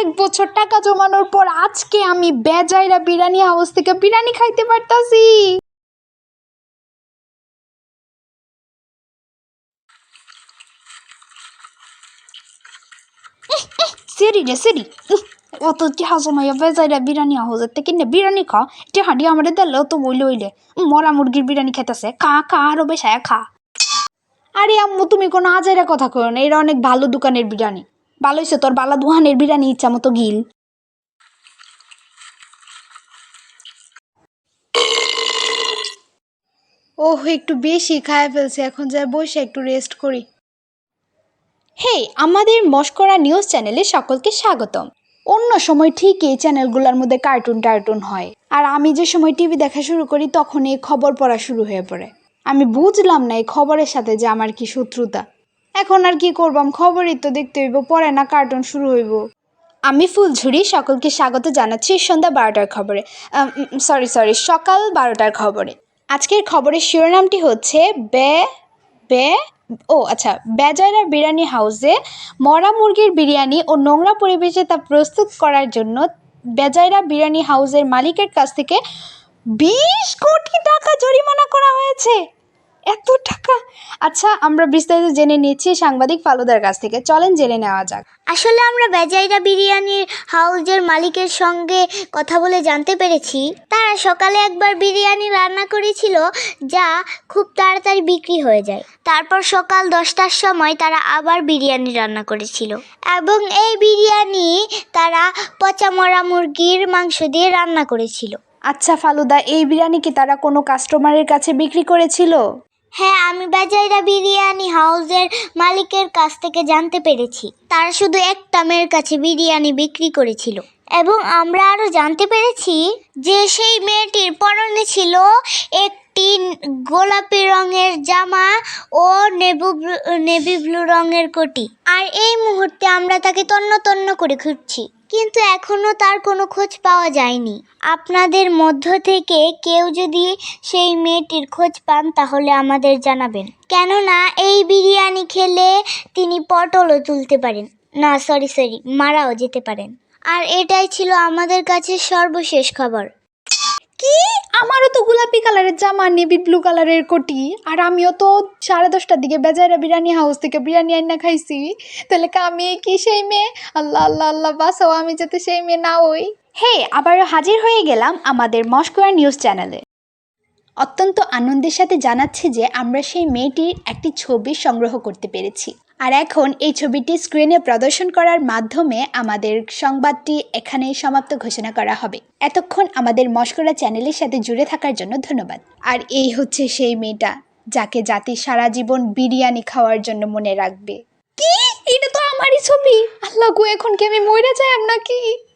এক বছর টাকা জমানোর পর আজকে আমি বেজাইরা বিরিয়ানি হাউস থেকে বিরিয়ানি খাইতে পারতাছি। সেরি রে, সেরি। অত টিহা জমাইয়া বেজাইরা বিরিয়ানি হাউসের থেকে কিনে বিরিয়ানি খা টিহা দিয়ে আমার দিলেও তো বইলে হইলে। মরা মুরগির বিরিয়ানি খাইতেছে। খা খা, আরও বেশায় খা। আরে আম্মু, তুমি কোনো আজাইরা কথা কো না এটা অনেক ভালো দোকানের বিরিয়ানি। ভালো হয়েছে তোর বালা দোকানের বিরিয়ানি ইচ্ছা মতো গিল। ওহ একটু বেশি খায় ফেলছে এখন যাই বসে একটু রেস্ট করি। হে আমাদের মস্করা নিউজ চ্যানেলে সকলকে স্বাগতম। অন্য সময় ঠিক এই চ্যানেলগুলোর মধ্যে কার্টুন টার্টুন হয়। আর আমি যে সময় টিভি দেখা শুরু করি তখন এই খবর পড়া শুরু হয়ে পড়ে। আমি বুঝলাম না এই খবরের সাথে যে আমার কি শত্রুতা। এখন আর কি করবাম? খবরই তো দেখতে হইব, পরে না কার্টুন শুরু হইব। আমি ফুলঝুরি, সকলকে স্বাগত জানাচ্ছি সন্ধ্যা বারোটার খবরে। সরি সরি সকাল বারোটার খবরে। আজকের খবরের শিরোনামটি হচ্ছে বে বে, ও আচ্ছা বেজায়রা বিরিয়ানি হাউসে মরা মুরগির বিরিয়ানি ও নোংরা পরিবেশে তা প্রস্তুত করার জন্য বেজায়রা বিরিয়ানি হাউসের মালিকের কাছ থেকে বিশ কোটি টাকা জরিমানা করা হয়েছে। এত টাকা? আচ্ছা আমরা বিস্তারিত জেনে নিচ্ছি সাংবাদিক ফালুদার কাছ থেকে। চলেন জেনে নেওয়া যাক। আসলে আমরা বেজাইরা বিরিয়ানির হাউজের মালিকের সঙ্গে কথা বলে জানতে পেরেছি। তারা সকালে একবার বিরিয়ানি রান্না করেছিল যা খুব তাড়াতাড়ি বিক্রি হয়ে যায়। তারপর সকাল দশটার সময় তারা আবার বিরিয়ানি রান্না করেছিল। এবং এই বিরিয়ানি তারা পচা মরা মুরগির মাংস দিয়ে রান্না করেছিল। আচ্ছা ফালুদা এই বিরিয়ানি কি তারা কোনো কাস্টমারের কাছে বিক্রি করেছিল? হ্যাঁ আমি বেজাইরা বিরিয়ানি হাউসের মালিকের কাছ থেকে জানতে পেরেছি। তারা শুধু একটা মেয়ের কাছে বিরিয়ানি বিক্রি করেছিল। এবং আমরা আরও জানতে পেরেছি যে সেই মেয়েটির পরনে ছিল একটি গোলাপি রঙের জামা ও নেবু নেভি ব্লু রঙের কোটি। আর এই মুহূর্তে আমরা তাকে তন্ন তন্ন করে খুঁজছি। কিন্তু এখনও তার কোনো খোঁজ পাওয়া যায়নি। আপনাদের মধ্য থেকে কেউ যদি সেই মেয়েটির খোঁজ পান, তাহলে আমাদের জানাবেন। কেননা, এই বিরিয়ানি খেলে তিনি পটলও তুলতে পারেন। না সরি সরি মারাও যেতে পারেন। আর এটাই ছিল আমাদের কাছে সর্বশেষ খবর। গোলাপি কালারের জামা নেভি ব্লু কালারের কোটি। আর আমিও তো সাড়ে দশটার দিকে বেজায়রা বিরিয়ানি হাউস থেকে বিরিয়ানি আইনা খাইছি। তাহলে আমি কি সেই মেয়ে? আল্লাহ আল্লাহ আল্লাহ বাসাও আমি যাতে সেই মেয়ে না ওই হে, আবারও হাজির হয়ে গেলাম আমাদের মস্কোয়া নিউজ চ্যানেলে। অত্যন্ত আনন্দের সাথে জানাচ্ছি যে আমরা সেই মেয়েটির একটি ছবি সংগ্রহ করতে পেরেছি। আর এখন এই ছবিটি স্ক্রিনে প্রদর্শন করার মাধ্যমে আমাদের সংবাদটি এখানেই সমাপ্ত ঘোষণা করা হবে। এতক্ষণ আমাদের মস্করা চ্যানেলের সাথে জুড়ে থাকার জন্য ধন্যবাদ। আর এই হচ্ছে সেই মেয়েটা, যাকে জাতি সারা জীবন বিরিয়ানি খাওয়ার জন্য মনে রাখবে। কি? এটা তো আমারই ছবি। আল্লাহ গো, এখন কি আমি মরে যাই নাকি?